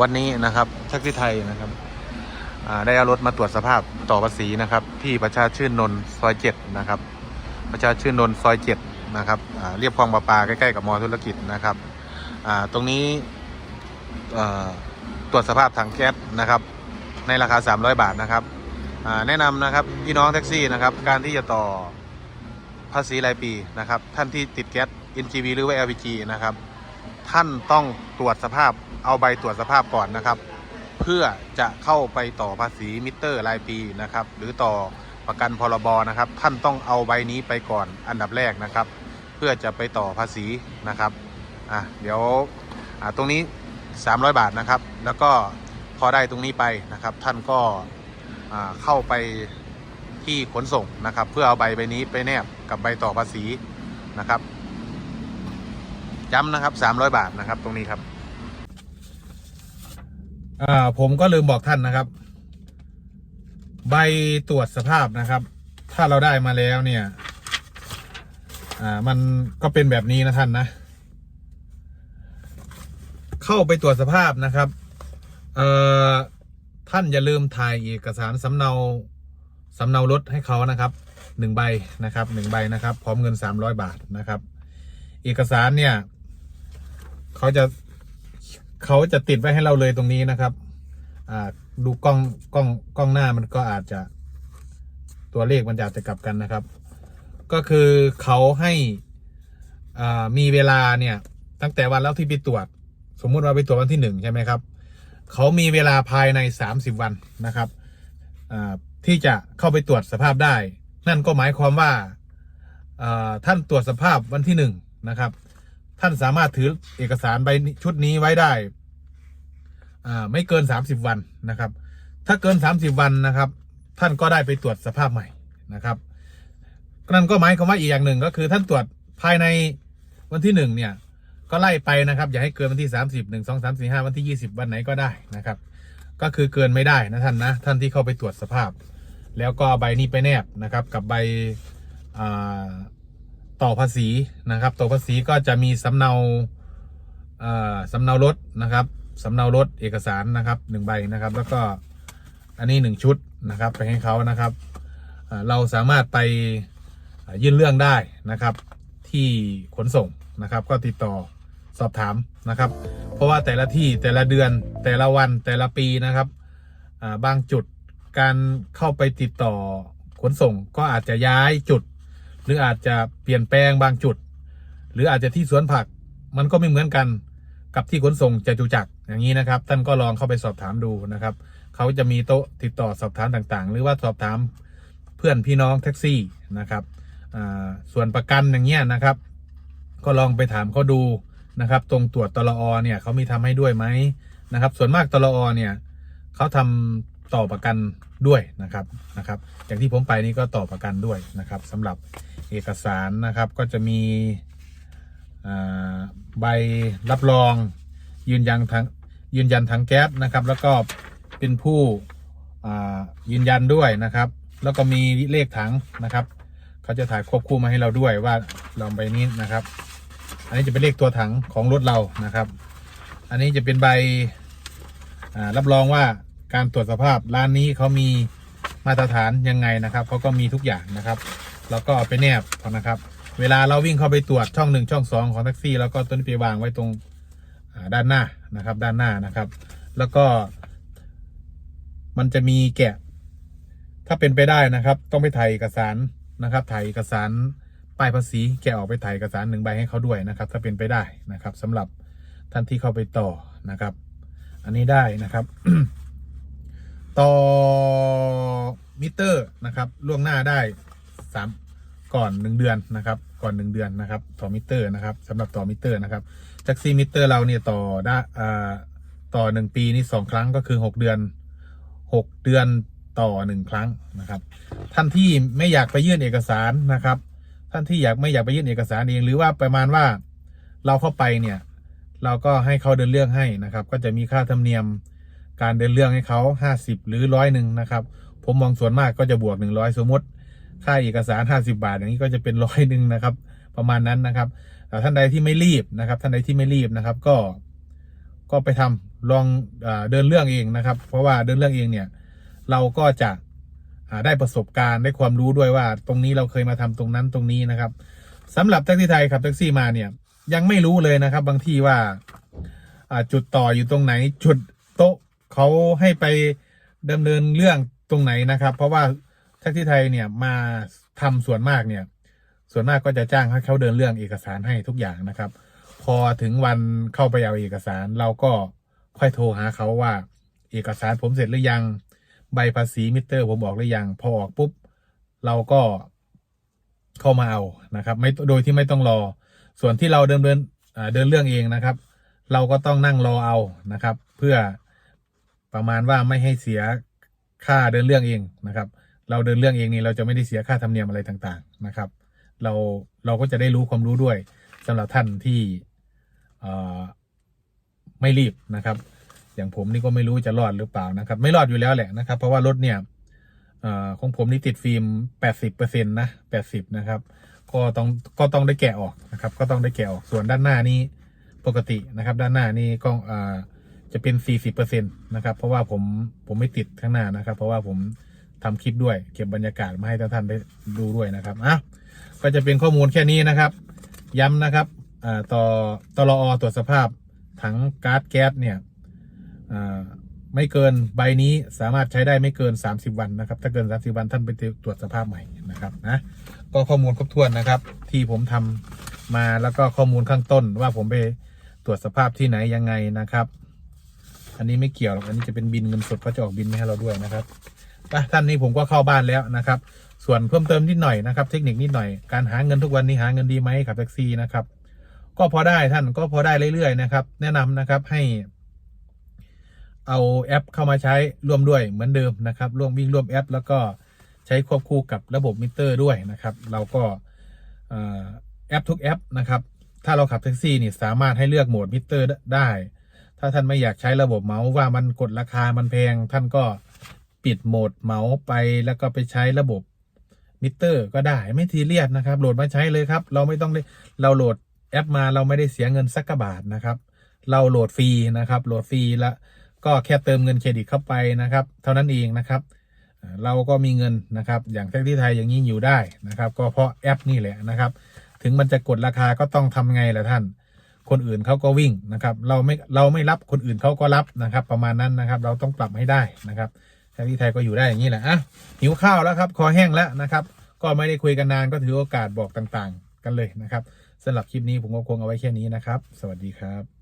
วันนี้นะครับแท็กซี่ไทยนะครับได้เอารถมาตรวจสภาพต่อภาษีนะครับ ที่ประชาชื่นนนท์ซอยเจ็ดนะครับ ประชาชื่นนนท์ซอยเจ็ดนะครับเรียบคลองประปาใกล้ๆกับมอธุรกิจนะครับตรงนี้ตรวจสภาพถังแก๊สนะครับ ในราคา 300 บาทนะครับแนะนำนะครับพี่น้องแท็กซี่นะครับ การที่จะต่อภาษีรายปีนะครับ ท่านที่ติดแก๊ส NGV หรือว่า LPG นะครับ ท่านต้องตรวจสภาพเอาใบตรวจสภาพก่อนนะครับ เพื่อจะเข้าไปต่อภาษีมิเตอร์รายปีนะครับ หรือต่อประกันพรบนะครับ ท่านต้องเอาใบนี้ไปก่อนอันดับแรกนะครับ เพื่อจะไปต่อภาษีนะครับอะเดี๋ยวอะตรงนี้ 300 บาทนะครับ แล้วก็พอได้ตรงนี้ไปนะครับ ท่านก็อ่าเข้าไปที่ขนส่งนะครับ เพื่อเอาใบใบนี้ไปแนบกับใบต่อภาษีนะครับ ย้ำนะครับ 300 บาทนะครับ ตรงนี้ครับอ่าผมก็ลืมบอกท่านนะครับ ใบตรวจสภาพนะครับ ถ้าเราได้มาแล้วเนี่ย อ่า มันก็เป็นแบบนี้นะท่านนะ เข้าไปตรวจสภาพนะครับ เอ่อท่านอย่าลืมถ่ายเอกสารสำเนาสำเนารถให้เขานะครับหนึ่งใบนะครับหนึ่งใบนะครับ พร้อมเงินสามร้อยบาทนะครับ เอกสารเนี่ย เขาจะเขาจะติดไว้ให้เราเลยตรงนี้นะครับ อ่า ดูกล้องกล้องกล้องหน้ามันก็อาจจะ ตัวเลขมันจะอาจจะกลับกันนะครับ ก็คือเขาให้อ่ามีเวลาเนี่ย ตั้งแต่วันแล้วที่ไปตรวจ สมมุติว่าไปตรวจวันที่หนึ่งใช่ไหมครับเขามีเวลาภายในสามสิบวันนะครับอ่าที่จะเข้าไปตรวจสภาพได้ นั่นก็หมายความว่าท่านตรวจสภาพวันที่หนึ่งนะครับ ท่านสามารถถือเอกสารใบชุดนี้ไว้ได้อ่าไม่เกิน 30 วันนะครับ ถ้าเกิน 30 วันนะครับ ท่านก็ได้ไปตรวจสภาพใหม่นะครับนั่นก็หมายความว่าอีกอย่างหนึ่งก็คือท่านตรวจภายในวันที่หนึ่งเนี่ย ก็ไล่ไปนะครับ อย่าให้เกินวันที่ 30 1 2 3 4 5 วันที่ 20 วันไหนก็ได้นะครับ ก็คือเกินไม่ได้นะท่านนะ ท่านที่เข้าไปตรวจสภาพ แล้วก็ใบนี้ไปแนบนะครับ กับใบอ่า ต่อภาษีนะครับ ต่อภาษีก็จะมีสำเนาเอ่อสำเนารถนะครับสำเนารถเอกสารนะครับหนึ่งใบนะครับ แล้วก็อันนี้หนึ่งชุดนะครับ ไปให้เขานะครับเราสามารถไปยื่นเรื่องได้นะครับ ที่ขนส่งนะครับ ก็ติดต่อสอบถามนะครับ เพราะว่าแต่ละที่แต่ละเดือนแต่ละวันแต่ละปีนะครับบางจุดการเข้าไปติดต่อขนส่งก็อาจจะย้ายจุด หรืออาจจะเปลี่ยนแปลงบางจุด หรืออาจจะที่สวนผักมันก็ไม่เหมือนกันกับที่ขนส่งจตุจักรอย่างนี้นะครับ ท่านก็ลองเข้าไปสอบถามดูนะครับ เขาจะมีโต๊ะติดต่อสอบถามต่างๆ หรือว่าสอบถามเพื่อนพี่น้องแท็กซี่นะครับส่วนประกันอย่างเงี้ยนะครับ ก็ลองไปถามเขาดูนะครับ ตรงตรวจตลอเนี่ยเขามีทำให้ด้วยไหมนะครับ ส่วนมากตลอเนี่ยเขาทำต่อประกันด้วยนะครับนะครับ อย่างที่ผมไปนี่ก็ต่อประกันด้วยนะครับสำหรับ เอกสารนะครับก็จะมีใบรับรองยืนยันทั้งยืนยันถังแก๊สนะครับ แล้วก็เป็นผู้ยืนยันด้วยนะครับ แล้วก็มีเลขถังนะครับเขาจะถ่ายควบคู่มาให้เราด้วยว่าเราใบนี้นะครับ อันนี้จะเป็นเลขตัวถังของรถเรานะครับ อันนี้จะเป็นใบรับรองว่าการตรวจสภาพร้านนี้เขามีมาตรฐานยังไงนะครับเขาก็มีทุกอย่างนะครับ แล้วก็เอาไปแนบนะครับ เวลาเราวิ่งเข้าไปตรวจช่องหนึ่งช่องสองของแท็กซี่ แล้วก็ต้นไปวางไว้ตรงด้านหน้านะครับ ด้านหน้านะครับ แล้วก็ มันจะมีแกะ ถ้าเป็นไปได้นะครับ ต้องไปถ่ายเอกสารนะครับ ถ่ายเอกสารป้ายภาษีแกะออกไปถ่ายเอกสารหนึ่งใบให้เขาด้วยนะครับ ถ้าเป็นไปได้นะครับสำหรับท่านที่เข้าไปต่อนะครับ อันนี้ได้นะครับ ต่อมิเตอร์นะครับ ล่วงหน้าได้ สามก่อนหนึ่งเดือนนะครับ ก่อนหนึ่งเดือนนะครับ ต่อมิเตอร์นะครับสำหรับต่อมิเตอร์นะครับแท็กซี่มิเตอร์เราเนี่ยต่อได้ต่อหนึ่งปีนี่สองครั้งก็คือหกเดือนหกเดือนต่อหนึ่งครั้งนะครับ ท่านที่ไม่อยากไปยื่นเอกสารนะครับ ท่านที่อยากไม่อยากไปยื่นเอกสารเองหรือว่าประมาณว่าเราเข้าไปเนี่ยเราก็ให้เขาเดินเรื่องให้นะครับ ก็จะมีค่าธรรมเนียมการเดินเรื่องให้เขาห้าสิบหรือร้อยหนึ่งนะครับ ผมมองส่วนมากก็จะบวกหนึ่งร้อยสมมติ ค่าเอกสารห้าสิบาท อย่างนี้ก็จะเป็นร้อยหนึ่งนะครับ ประมาณนั้นนะครับแต่ท่านใดที่ไม่รีบนะครับ ท่านใดที่ไม่รีบนะครับ ก็ก็ไปทลองอเดินเรื่องเองนะครับ เพราะว่าเดินเรื่องเองเนี่ย เราก็จะได้ประสบการณ์ได้ความรู้ด้วยว่า ตรงนี้เราเคยมาทำตรงนั้นตรงนี้นะครับสำหรับแท็กซี่ไทยขับแท็กซี่มาเนี่ย ยังไม่รู้เลยนะครับ บางที่ว่าอ่าจุดต่ออยู่ตรงไหน จุดโต๊ะเขาให้ไปดำเนินเรื่องตรงไหนนะครับ เพราะว่า แท็กซี่ไทยเนี่ยมาทำส่วนมากเนี่ย ส่วนมากก็จะจ้างให้เขาเดินเรื่องเอกสารให้ทุกอย่างนะครับ พอถึงวันเข้าไปเอาเอกสารเราก็ค่อยโทรหาเขาว่า เอกสารผมเสร็จหรือยัง ใบภาษีมิเตอร์ ผมออกหรือยัง พอออกปุ๊บ เราก็เข้ามาเอานะครับ ไม่โดยที่ไม่ต้องรอ ส่วนที่เราเดินเดินอ่าเดินเรื่องเองนะครับ เราก็ต้องนั่งรอเอานะครับ เพื่อประมาณว่าไม่ให้เสียค่าเดินเรื่องเองนะครับ เราเดินเรื่องเองนี่เราจะไม่ได้เสียค่าธรรมเนียมอะไรต่างๆนะครับ เราเราก็จะได้รู้ความรู้ด้วยสำหรับท่านที่เอ่อไม่รีบนะครับ อย่างผมนี่ก็ไม่รู้จะรอดหรือเปล่านะครับ ไม่รอดอยู่แล้วแหละนะครับ เพราะว่ารถเนี่ยเอ่อของผมนี่ติดฟิล์มแปดสิบเปอร์เซ็นต์นะแปดสิบนะครับ ก็ต้องก็ต้องได้แกะออกนะครับ ก็ต้องได้แกะออก ส่วนด้านหน้านี่ปกตินะครับ ด้านหน้านี่ก็อ่าจะเป็นสี่สิบเปอร์เซ็นต์นะครับ เพราะว่าผมผมไม่ติดข้างหน้านะครับ เพราะว่าผม ทำคลิปด้วย เก็บบรรยากาศมาให้ท่านได้ดูด้วยนะครับอะก็จะเป็นข้อมูลแค่นี้นะครับ ย้ำนะครับอ่าต่อตลอตรวจสภาพถังก๊าซแก๊สเนี่ยอ่าไม่เกินใบนี้สามารถใช้ได้ไม่เกิน 30 วันนะครับ ถ้าเกิน 30 วันท่านไปตรวจสภาพใหม่นะครับนะก็ข้อมูลครบถ้วนนะครับ ที่ผมทำมาแล้วก็ข้อมูลข้างต้นว่าผมไปตรวจสภาพที่ไหนยังไงนะครับ อันนี้ไม่เกี่ยวหรอกอันนี้จะเป็นบินเงินสดเขาจะออกบินให้เราด้วยนะครับ ท่านนี้ผมก็เข้าบ้านแล้วนะครับ ส่วนเพิ่มเติมนิดหน่อยนะครับ เทคนิคนิดหน่อยการหาเงินทุกวันนี้หาเงินดีไหมขับแท็กซี่นะครับ ก็พอได้ท่านก็พอได้เรื่อยๆนะครับ แนะนำนะครับให้ เอาแอปเข้ามาใช้ร่วมด้วยเหมือนเดิมนะครับร่วมวิ่งร่วมแอป แล้วก็ใช้ควบคู่กับระบบมิเตอร์ด้วยนะครับ เราก็แอปทุกแอปนะครับ ถ้าเราขับแท็กซี่นี่สามารถให้เลือกโหมดมิเตอร์ได้ ถ้าท่านไม่อยากใช้ระบบเมาส์ว่ามันกดราคามันแพงท่านก็ ปิดโหมดเหมาไปแล้วก็ไปใช้ระบบมิเตอร์ก็ได้ไม่ทีเรียสนะครับ โหลดมาใช้เลยครับ เราไม่ต้องได้เราโหลดแอปมาเราไม่ได้เสียเงินสักกบาทนะครับ เราโหลดฟรีนะครับ โหลดฟรีแล้วก็แค่เติมเงินเครดิตเข้าไปนะครับ เท่านั้นเองนะครับ เราก็มีเงินนะครับ อย่างแท็กซี่ไทยอย่างนี้อยู่ได้นะครับ ก็เพราะแอปนี่แหละนะครับ ถึงมันจะกดราคาก็ต้องทำไงล่ะท่าน คนอื่นเขาก็วิ่งนะครับ เราไม่เราไม่รับคนอื่นเขาก็รับนะครับ ประมาณนั้นนะครับ เราต้องปรับให้ได้นะครับ แท็กซี่ไทยก็อยู่ได้อย่างนี้แหละอะหิวข้าวแล้วครับคอแห้งแล้วนะครับ ก็ไม่ได้คุยกันนานก็ถือโอกาสบอกต่างๆ กันเลยนะครับสำหรับคลิปนี้ผมก็คงเอาไว้แค่นี้นะครับ สวัสดีครับ